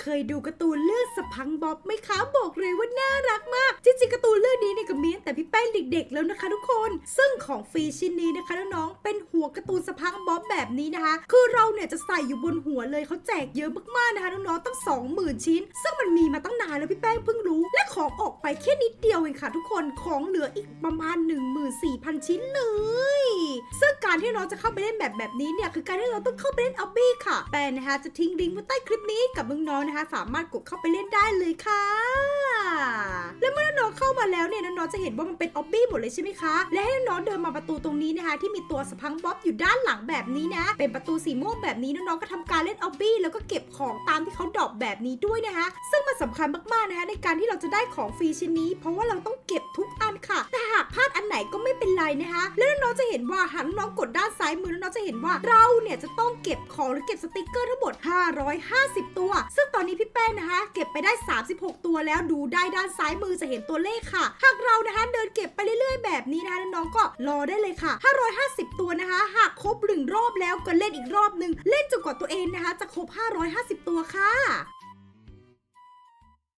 เคยดูการ์ตูนเรื่องสพังบ๊อบไหมคะบอกเลยว่าน่ารักมาก จริงๆการ์ตูนเรื่องนี้เนี่ยก็มีแต่พี่แป้งเด็ก ๆ แล้วนะคะทุกคน ซึ่งของฟรีชิ้นนี้นะคะน้องๆเป็นหัวการ์ตูนสพังบ๊อบแบบนี้นะคะ คือเราเนี่ยจะใส่อยู่บนหัวเลยเขาแจกเยอะมากๆนะคะน้องๆตั้ง20,000 ชิ้น ซึ่งมันมีมาตั้งนานแล้วพี่แป้งเพิ่งรู้ และของออกไปแค่นิดเดียวเองค่ะ ทุกคนของเหลืออีกประมาณ 14,000 ชิ้นเลย การที่เราจะเข้าไปเล่นแบบแบบนี้เนี่ยคือการที่เราต้องเข้าไปเล่นออบบี้ค่ะแปนนะคะจะทิ้งลิงก์ไว้ใต้คลิปนี้กับน้องๆนะคะ สามารถกดเข้าไปเล่นได้เลยค่ะ แล้วเมื่อน้องเข้ามาแล้วเนี่ยน้องๆจะเห็นว่ามันเป็นออบบี้หมดเลยใช่ไหมคะ และให้น้องเดินมาประตูตรงนี้นะคะ ที่มีตัวสพังบ๊อบอยู่ด้านหลังแบบนี้นะ เป็นประตูสีม่วงแบบนี้น้องๆก็ทำการเล่นออบบี้แล้วก็เก็บของตามที่เขาดรอปแบบนี้ด้วยนะคะ ซึ่งมันสำคัญมากๆนะคะในการที่เราจะได้ของฟรีชิ้นนี้ เพราะว่าเราต้องเก็บทุก ไม่เป็นไรนะคะแล้วน้องจะเห็นว่าหากน้องกดด้านซ้ายมือน้องจะเห็นว่าเราเนี่ยจะต้องเก็บของหรือเก็บสติกเกอร์ทั้งหมด 550 ตัว ซึ่งตอนนี้พี่แป้งนะคะ เก็บไปได้ 36 ตัวแล้วดูได้ด้านซ้ายมือจะเห็นตัวเลขค่ะ หากเรานะคะเดินเก็บไปเรื่อยๆ แบบนี้นะคะน้องๆก็รอได้เลยค่ะ 550 ตัวนะคะ หากครบหนึ่งรอบแล้วก็เล่นอีกรอบหนึ่งเล่นจนกว่าตัวเองนะคะ จะครบ 550 ตัวค่ะ